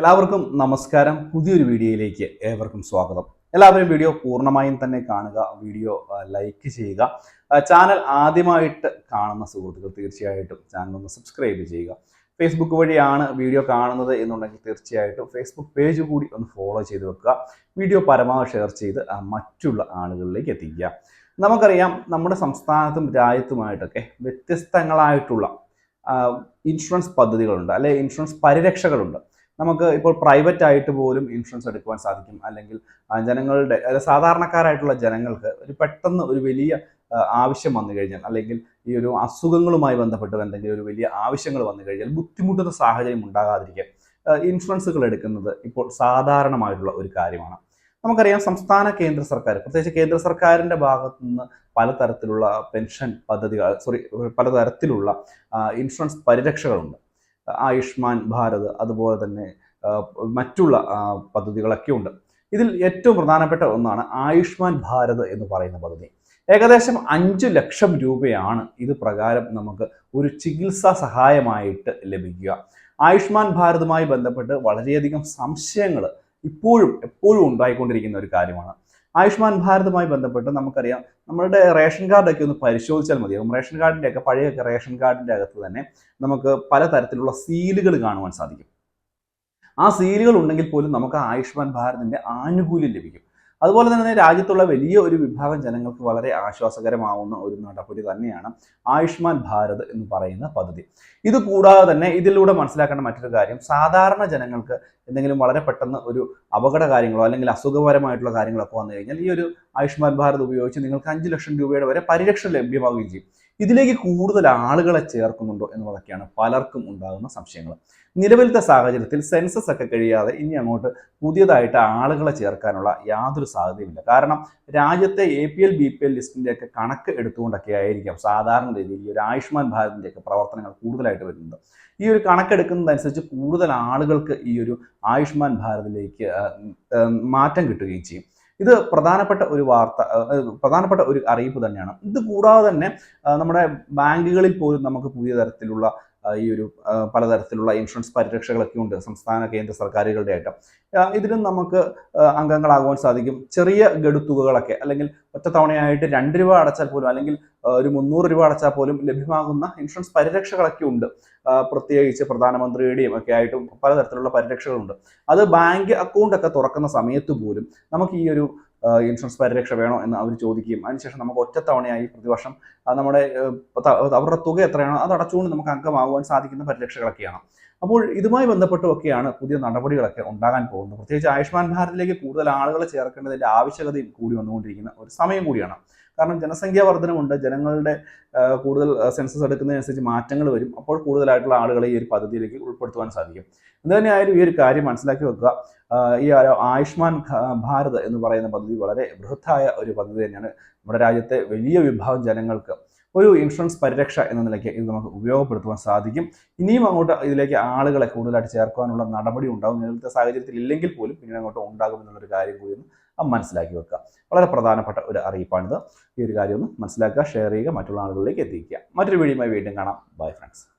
എല്ലാവർക്കും നമസ്കാരം. പുതിയൊരു വീഡിയോയിലേക്ക് ഏവർക്കും സ്വാഗതം. എല്ലാവരും വീഡിയോ പൂർണമായും തന്നെ കാണുക വീഡിയോ ലൈക്ക് ചെയ്യുക. ചാനൽ ആദ്യമായിട്ട് കാണുന്ന സുഹൃത്തുക്കൾ തീർച്ചയായിട്ടും ചാനൽ ഒന്ന് സബ്സ്ക്രൈബ് ചെയ്യുക. ഫേസ്ബുക്ക് വഴിയാണ് വീഡിയോ കാണുന്നത് എന്നുണ്ടെങ്കിൽ തീർച്ചയായിട്ടും ഫേസ്ബുക്ക് പേജ് കൂടി ഒന്ന് ഫോളോ ചെയ്ത് വെക്കുക. വീഡിയോ പരമാവധി ഷെയർ ചെയ്ത് മറ്റുള്ള ആളുകളിലേക്ക് എത്തിക്കുക. നമുക്കറിയാം നമ്മുടെ സംസ്ഥാനത്തും രാജ്യത്തുമായിട്ടൊക്കെ വ്യത്യസ്തങ്ങളായിട്ടുള്ള ഇൻഷുറൻസ് പദ്ധതികളുണ്ട്. അല്ലെ ഇൻഷുറൻസ് പരിരക്ഷകളുണ്ട്. നമുക്ക് ഇപ്പോൾ പ്രൈവറ്റ് ആയിട്ട് പോലും ഇൻഷുറൻസ് എടുക്കുവാൻ സാധിക്കും. അല്ലെങ്കിൽ ജനങ്ങളുടെ സാധാരണക്കാരായിട്ടുള്ള ജനങ്ങൾക്ക് ഒരു പെട്ടെന്ന് ഒരു വലിയ ആവശ്യം വന്നു കഴിഞ്ഞാൽ അല്ലെങ്കിൽ ഈ ഒരു അസുഖങ്ങളുമായി ബന്ധപ്പെട്ട് എന്തെങ്കിലും ഒരു വലിയ ആവശ്യങ്ങൾ വന്നു കഴിഞ്ഞാൽ ബുദ്ധിമുട്ടുന്ന സാഹചര്യം ഉണ്ടാകാതിരിക്കാൻ ഇൻഷുറൻസുകൾ എടുക്കുന്നത് ഇപ്പോൾ സാധാരണമായിട്ടുള്ള ഒരു കാര്യമാണ്. നമുക്കറിയാം സംസ്ഥാന കേന്ദ്ര സർക്കാർ പ്രത്യേകിച്ച് കേന്ദ്ര സർക്കാരിന്റെ ഭാഗത്തു നിന്ന് പലതരത്തിലുള്ള പെൻഷൻ പദ്ധതികൾ സോറി പലതരത്തിലുള്ള ഇൻഷുറൻസ് പരിരക്ഷകളുണ്ട്. ആയുഷ്മാൻ ഭാരത് അതുപോലെ തന്നെ മറ്റുള്ള പദ്ധതികളൊക്കെ ഉണ്ട്. ഇതിൽ ഏറ്റവും പ്രധാനപ്പെട്ട ഒന്നാണ് ആയുഷ്മാൻ ഭാരത് എന്ന് പറയുന്ന പദ്ധതി. ഏകദേശം അഞ്ച് ലക്ഷം രൂപയാണ് ഇത് പ്രകാരം നമുക്ക് ഒരു ചികിത്സാ സഹായമായിട്ട് ലഭിക്കുക. ആയുഷ്മാൻ ഭാരതുമായി ബന്ധപ്പെട്ട് വളരെയധികം സംശയങ്ങൾ ഇപ്പോഴും എപ്പോഴും ഉണ്ടായിക്കൊണ്ടിരിക്കുന്ന ഒരു കാര്യമാണ്. ആയുഷ്മാൻ ഭാരതുമായി ബന്ധപ്പെട്ട് നമുക്കറിയാം നമ്മളുടെ റേഷൻ കാർഡൊക്കെ ഒന്ന് പരിശോധിച്ചാൽ മതിയാകും റേഷൻ കാർഡിന്റെ ഒക്കെ പഴയ റേഷൻ കാർഡിന്റെ അകത്ത് തന്നെ നമുക്ക് പലതരത്തിലുള്ള സീലുകൾ കാണുവാൻ സാധിക്കും. ആ സീലുകൾ ഉണ്ടെങ്കിൽ പോലും നമുക്ക് ആയുഷ്മാൻ ഭാരതിന്റെ ആനുകൂല്യം ലഭിക്കും. അതുപോലെ തന്നെ രാജ്യത്തുള്ള വലിയ ഒരു വിഭാഗം ജനങ്ങൾക്ക് വളരെ ആശ്വാസകരമാവുന്ന ഒരു നടപടി തന്നെയാണ് ആയുഷ്മാൻ ഭാരത് എന്ന് പറയുന്ന പദ്ധതി. ഇത് കൂടാതെ തന്നെ ഇതിലൂടെ മനസ്സിലാക്കേണ്ട മറ്റൊരു കാര്യം സാധാരണ ജനങ്ങൾക്ക് എന്തെങ്കിലും വളരെ പെട്ടെന്ന് ഒരു അപകട കാര്യങ്ങളോ അല്ലെങ്കിൽ അസുഖപരമായിട്ടുള്ള കാര്യങ്ങളൊക്കെ വന്നു കഴിഞ്ഞാൽ ഈ ഒരു ആയുഷ്മാൻ ഭാരത് ഉപയോഗിച്ച് നിങ്ങൾക്ക് അഞ്ച് ലക്ഷം രൂപയുടെ വരെ പരിരക്ഷ ലഭ്യമാവുകയും ചെയ്യും. ഇതിലേക്ക് കൂടുതൽ ആളുകളെ ചേർക്കുന്നുണ്ടോ എന്നുള്ളതൊക്കെയാണ് പലർക്കും ഉണ്ടാകുന്ന സംശയങ്ങൾ. നിലവിലത്തെ സാഹചര്യത്തിൽ സെൻസസ് ഒക്കെ കഴിയാതെ ഇനി അങ്ങോട്ട് പുതിയതായിട്ട് ആളുകളെ ചേർക്കാനുള്ള യാതൊരു സാധ്യതയുമില്ല. കാരണം രാജ്യത്തെ A P L B P L ലിസ്റ്റിന്റെയൊക്കെ കണക്ക് എടുത്തുകൊണ്ടൊക്കെ ആയിരിക്കാം സാധാരണ രീതിയിൽ ഈ ഒരു ആയുഷ്മാൻ ഭാരതിന്റെയൊക്കെ പ്രവർത്തനങ്ങൾ കൂടുതലായിട്ട് വരുന്നത്. ഈ ഒരു കണക്കെടുക്കുന്നതനുസരിച്ച് കൂടുതൽ ആളുകൾക്ക് ഈ ഒരു ആയുഷ്മാൻ ഭാരതിലേക്ക് മാറ്റം കിട്ടുകയും ചെയ്യും. ഇത് പ്രധാനപ്പെട്ട ഒരു വാർത്ത പ്രധാനപ്പെട്ട ഒരു അറിയിപ്പ് തന്നെയാണ്. ഇത് കൂടാതെ തന്നെ നമ്മുടെ ബാങ്കുകളിൽ പോലും നമുക്ക് പുതിയ തരത്തിലുള്ള ഈ ഒരു പലതരത്തിലുള്ള ഇൻഷുറൻസ് പരിരക്ഷകളൊക്കെ ഉണ്ട് സംസ്ഥാന കേന്ദ്ര സർക്കാരുകളുടെ ആയിട്ട്. ഇതിനും നമുക്ക് അംഗങ്ങളാകുവാൻ സാധിക്കും. ചെറിയ ഗഡുത്തുകകളൊക്കെ അല്ലെങ്കിൽ ഒറ്റത്തവണയായിട്ട് രണ്ട് രൂപ അടച്ചാൽ പോലും അല്ലെങ്കിൽ ഒരു മുന്നൂറ് രൂപ അടച്ചാൽ പോലും ലഭ്യമാകുന്ന ഇൻഷുറൻസ് പരിരക്ഷകളൊക്കെ ഉണ്ട്. പ്രത്യേകിച്ച് പ്രധാനമന്ത്രിയുടെയും ഒക്കെ ആയിട്ടും പലതരത്തിലുള്ള പരിരക്ഷകളുണ്ട്. അത് ബാങ്ക് അക്കൗണ്ട് ഒക്കെ തുറക്കുന്ന സമയത്ത് പോലും നമുക്ക് ഈ ഒരു ഇൻഷുറൻസ് പരിരക്ഷ വേണോ എന്ന് അവർ ചോദിക്കുകയും അതിനുശേഷം നമുക്ക് ഒറ്റത്തവണയായി പ്രതിവർഷം നമ്മുടെ അവരുടെ തുക എത്രയാണോ അത് അടച്ചുകൊണ്ട് നമുക്ക് അംഗമാകുവാൻ സാധിക്കുന്ന പരിരക്ഷകളൊക്കെയാണ്. അപ്പോൾ ഇതുമായി ബന്ധപ്പെട്ടുമൊക്കെയാണ് പുതിയ നടപടികളൊക്കെ ഉണ്ടാകാൻ പോകുന്നത്. പ്രത്യേകിച്ച് ആയുഷ്മാൻ ഭാരതിലേക്ക് കൂടുതൽ ആളുകളെ ചേർക്കേണ്ടതിന്റെ ആവശ്യകതയും കൂടി വന്നുകൊണ്ടിരിക്കുന്ന ഒരു സമയം കൂടിയാണ്. കാരണം ജനസംഖ്യാ വർധനമുണ്ട് ജനങ്ങളുടെ കൂടുതൽ സെൻസസ് എടുക്കുന്നതിനനുസരിച്ച് മാറ്റങ്ങൾ വരും. അപ്പോൾ കൂടുതലായിട്ടുള്ള ആളുകളെ ഈ ഒരു പദ്ധതിയിലേക്ക് ഉൾപ്പെടുത്തുവാൻ സാധിക്കും. എന്ത് തന്നെയായാലും ഈ ഒരു കാര്യം മനസ്സിലാക്കി വെക്കുക. ഈ ആയുഷ്മാൻ ഭാരത് എന്ന് പറയുന്ന പദ്ധതി വളരെ ബൃഹത്തായ ഒരു പദ്ധതി തന്നെയാണ്. നമ്മുടെ രാജ്യത്തെ വലിയ വിഭാഗം ജനങ്ങൾക്ക് ഒരു ഇൻഷുറൻസ് പരിരക്ഷ എന്ന നിലയ്ക്ക് ഇത് നമുക്ക് ഉപയോഗപ്പെടുത്തുവാൻ സാധിക്കും. ഇനിയും അങ്ങോട്ട് ഇതിലേക്ക് ആളുകളെ കൂടുതലായിട്ട് ചേർക്കാനുള്ള നടപടി ഉണ്ടാകും നിലവിലത്തെ സാഹചര്യത്തിൽ ഇല്ലെങ്കിൽ പോലും പിന്നീട് അങ്ങോട്ട് ഉണ്ടാകും എന്നുള്ളൊരു കാര്യം കൂടി ആ മനസ്സിലാക്കി വെക്കുക. വളരെ പ്രധാനപ്പെട്ട ഒരു അറിയിപ്പാണിത്. ഈ ഒരു കാര്യം ഒന്ന് മനസ്സിലാക്കുക ഷെയർ ചെയ്യുക മറ്റുള്ള ആളുകളിലേക്ക് എത്തിക്കുക. മറ്റൊരു വീഡിയോയുമായി വീണ്ടും കാണാം. Bye friends